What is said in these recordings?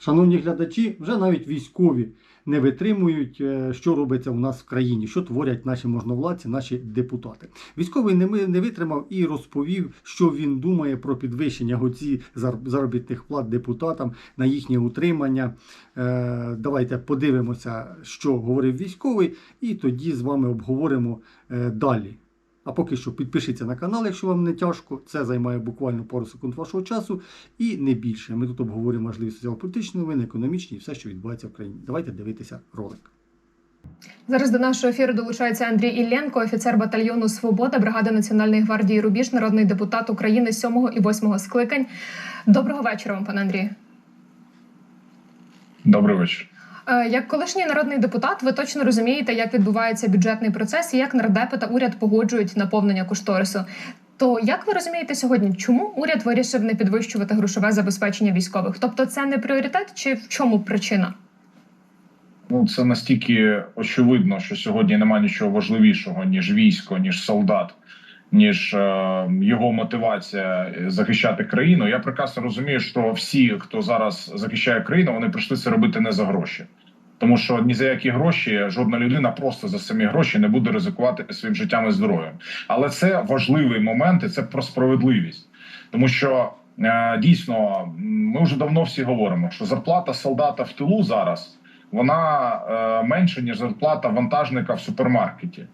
Шановні глядачі, вже навіть військові не витримують, е, що робиться у нас в країні, що творять наші можновладці, наші депутати. Військовий не, витримав і розповів, що він думає про підвищення гоці заробітних плат депутатам на їхнє утримання. Е, Давайте подивимося, що говорив військовий, і тоді з вами обговоримо е, далі. А поки що підпишіться на канал, якщо вам не тяжко. Це займає буквально пару секунд вашого часу і не більше. Ми тут обговорюємо важливі соціал-політичні новини, економічні і все, що відбувається в країні. Давайте дивитися ролик. Зараз до нашого ефіру долучається Андрій Ілленко, офіцер батальйону Свобода, бригади Національної гвардії Рубіж, народний депутат України 7 і 8 скликань. Доброго вечора вам, пане Андрію. Добрий вечір. Е, Як колишній народний депутат, ви точно розумієте, як відбувається бюджетний процес і як нардепи та уряд погоджують наповнення кошторису. То як ви розумієте сьогодні, чому уряд вирішив не підвищувати грошове забезпечення військових? Тобто, це не пріоритет, чи в чому причина? Ну це настільки очевидно, що сьогодні немає нічого важливішого ніж військо, ніж солдат, ніж е, його мотивація захищати країну. Я прекрасно розумію, що всі, хто зараз захищає країну, вони прийшли це робити не за гроші. Тому що ні за які гроші жодна людина просто за самі гроші не буде ризикувати своїм життям і здоров'ям. Але це важливий момент, і це про справедливість, тому що е, дійсно ми вже давно всі говоримо, що зарплата солдата в тилу зараз вона е, менша ніж зарплата вантажника в супермаркеті.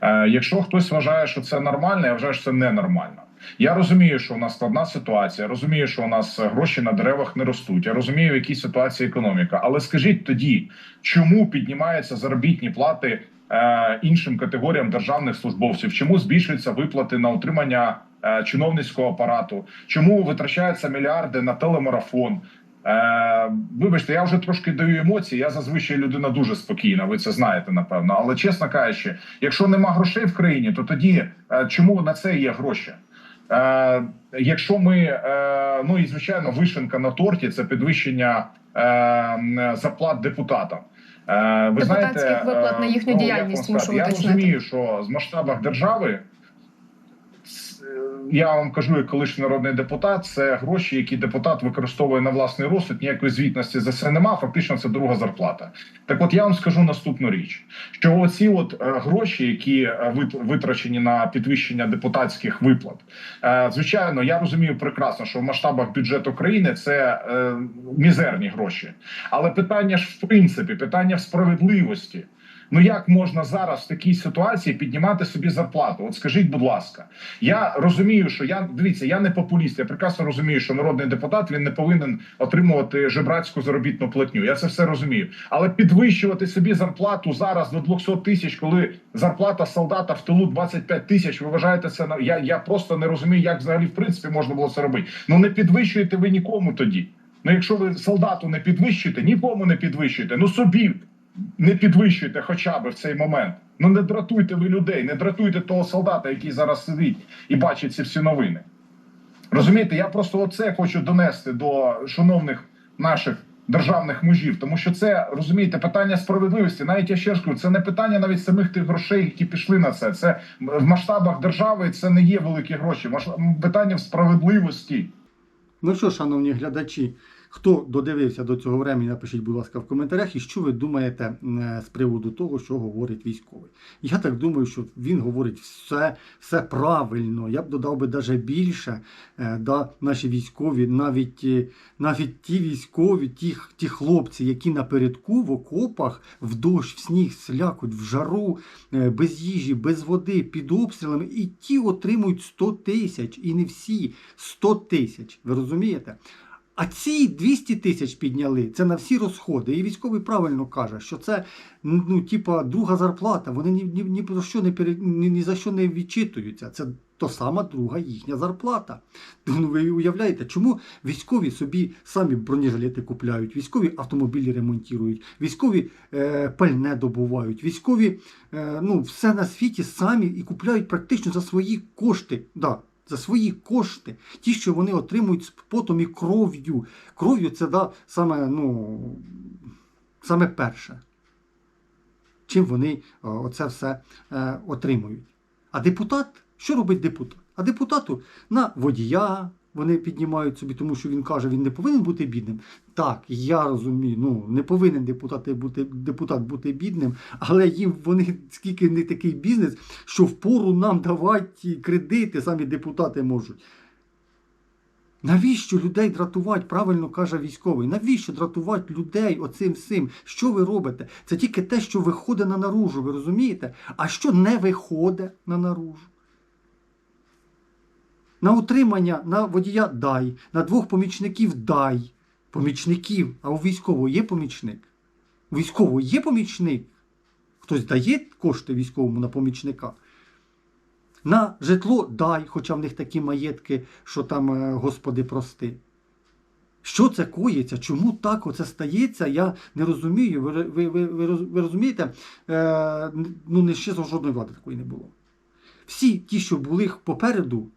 Е, якщо хтось вважає, що це нормально, я вважаю, що це ненормально. Я розумію, що у нас складна ситуація. Розумію, що у нас гроші на деревах не ростуть. Я розумію, в якій ситуації економіка. Але скажіть тоді, чому піднімаються заробітні плати е, іншим категоріям державних службовців? Чому збільшуються виплати на утримання е, чиновницького апарату? Чому витрачаються мільярди на телемарафон? Е, вибачте, я вже трошки даю емоції. Я зазвичай людина дуже спокійна. Ви це знаєте, напевно. Але чесно кажучи, якщо нема грошей в країні, то тоді е, чому на це є гроші? Е, якщо ми е, ну і звичайно, вишенка на торті це підвищення е, зарплат депутатам. Е, ви Депутатських знаєте, виплат на їхню ну, діяльність, Я розумію, що з масштабах держави я вам кажу, як колишній народний депутат, це гроші, які депутат використовує на власний розсуд. Ніякої звітності за це нема. Фактично, це друга зарплата. Так, от я вам скажу наступну річ: що оці от е, гроші, які е, витрачені на підвищення депутатських виплат, е, звичайно, я розумію прекрасно, що в масштабах бюджету країни це мізерні гроші. Але питання ж в принципі, питання в справедливості. Ну як можна зараз в такій ситуації піднімати собі зарплату? От скажіть, будь ласка, я розумію, що я дивіться, я не популіст. Я прекрасно розумію, що народний депутат він не повинен отримувати жебрацьку заробітну платню. Я це все розумію. Але підвищувати собі зарплату зараз до 200 тисяч, коли зарплата солдата в тилу 25 тисяч. Ви вважаєте це на я, я просто не розумію, як взагалі в принципі можна було це робити. Ну не підвищуєте ви нікому тоді. Ну, якщо ви солдату не підвищуєте, нікому не підвищуєте. Ну собі не підвищуйте хоча б в цей момент. Ну не дратуйте ви людей, не дратуйте того солдата, який зараз сидить і бачить ці всі новини. Розумієте, я просто оце хочу донести до шановних наших державних мужів, тому що це розумієте питання справедливості. Навіть я ще кажу, це не питання навіть самих тих грошей, які пішли на це. Це в масштабах держави це не є великі гроші. Питання в справедливості. Ну що, шановні глядачі, хто додивився до цього времени, напишіть, будь ласка, в коментарях, і що ви думаєте з приводу того, що говорить військовий. Я так думаю, що він говорить все, все правильно. Я б додав би даже більше, е, да, наші військові, навіть, е, навіть ті військові, ті, ті хлопці, які напередку в окопах, в дощ, в сніг, слякуть, в жару, е, без їжі, без води, під обстрілами, і ті отримують 100 тисяч, і не всі 100 тисяч. Ви розумієте? А ці 200 тисяч підняли це на всі розходи. І військовий правильно каже, що це ну, типа друга зарплата. Вони ні, ні, ні про що не пере, ні, ні за що не відчитуються. Це то сама друга їхня зарплата. Ну, ви уявляєте, чому військові собі самі бронежилети купляють, військові автомобілі ремонтують, військові е, пальне добувають, військові е, ну, все на світі самі і купляють практично за свої кошти. Да, за свої кошти, ті, що вони отримують з потом і кров'ю. Кров'ю це да, саме, ну, саме перше. Чим вони це оце все е, отримують. А депутат, що робить депутат? А депутату на водія Вони піднімають собі, тому що він каже, він не повинен бути бідним. Так, я розумію, ну не повинен депутат бути, депутат бути бідним, але їм вони скільки не такий бізнес, що впору нам давати кредити, самі депутати можуть. Навіщо людей дратувати? Правильно каже військовий. Навіщо дратувати людей оцим всім? Що ви робите? Це тільки те, що виходить на наружу, ви розумієте? А що не виходить на наружу? На утримання на водія дай, на двох помічників дай. Помічників, а у військового є помічник? У військового є помічник? Хтось дає кошти військовому на помічника? На житло дай, хоча в них такі маєтки, що там, е, Господи, прости. Що це коїться? Чому так оце стається? Я не розумію. Ви, ви, ви, ви, розумієте? Е, ну, не ще жодної влади такої не було. Всі ті, що були попереду,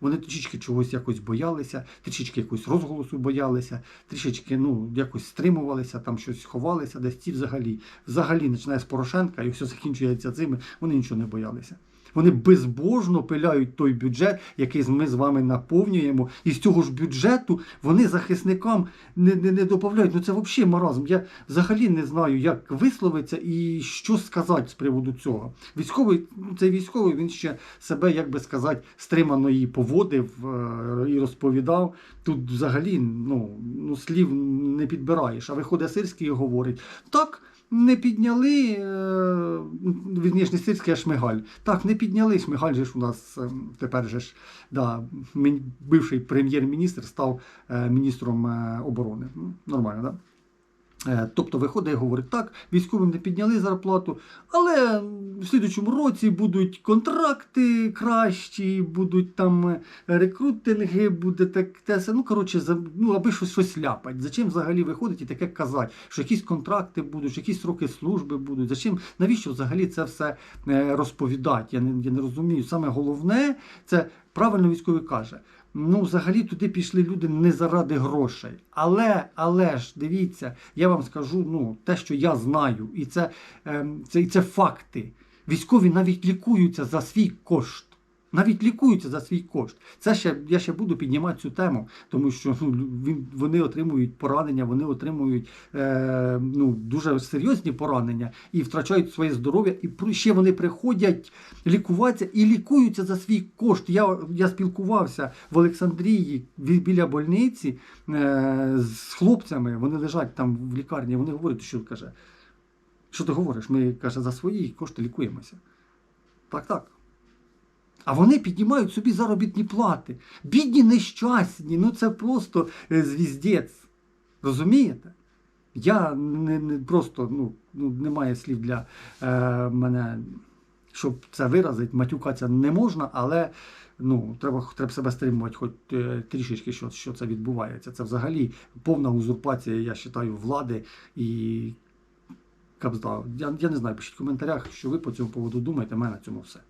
вони трішечки чогось якось боялися, трішечки якогось розголосу боялися, трішечки ну, якось стримувалися, там щось ховалися, десь ці взагалі. Взагалі, починає з Порошенка і все закінчується цими, вони нічого не боялися. Вони безбожно пиляють той бюджет, який ми з вами наповнюємо, і з цього ж бюджету вони захисникам не, не, не доповняють. Ну це взагалі маразм. Я взагалі не знаю, як висловитися і що сказати з приводу цього. Військовий, ну, цей військовий, він ще себе, як би сказати, стримано і поводив е, і розповідав. Тут взагалі ну, ну, слів не підбираєш. А виходить Сирський і говорить: так. Не підняли, е, вірніше, не Сирський, Шмигаль. Так, не підняли. Шмигаль же ж у нас е, тепер же ж да, бивший прем'єр-міністр став е, міністром е, оборони. Ну, Нормально, так? Да? Е, Тобто виходить і говорить, так, військовим не підняли зарплату, але в слідучому році будуть контракти кращі, будуть там е, рекрутинги, буде так, те, ну коротше, ну, аби щось, щось ляпать. Зачем взагалі виходить і таке казати, що якісь контракти будуть, що якісь сроки служби будуть. Зачем, навіщо взагалі це все е, розповідати? Я не, я не розумію. Саме головне, це правильно військовий каже. Ну, взагалі туди пішли люди не заради грошей. Але, але ж, дивіться, я вам скажу ну, те, що я знаю, і це, ем, це, це факти. Військові навіть лікуються за свій кошт. Навіть лікуються за свій кошт. Це ще я ще буду піднімати цю тему, тому що ну, вони отримують поранення, вони отримують е, ну, дуже серйозні поранення і втрачають своє здоров'я, і ще вони приходять лікуватися і лікуються за свій кошт. Я, я спілкувався в Олександрії біля больниці е, з хлопцями. Вони лежать там в лікарні. Вони говорять, що каже, що ти говориш? Ми каже, за свої кошти лікуємося. Так, так. А вони піднімають собі заробітні плати. Бідні нещасні, ну це просто е, звіздець. Розумієте? Я не, не просто ну, ну, немає слів для е, мене, щоб це виразити. Матюкатися не можна, але ну, треба, треба себе стримувати хоч е, трішечки, що, що це відбувається. Це взагалі повна узурпація, я вважаю, влади і кабзда. Я, я не знаю, пишіть в коментарях, що ви по цьому поводу думаєте. У мене на цьому все.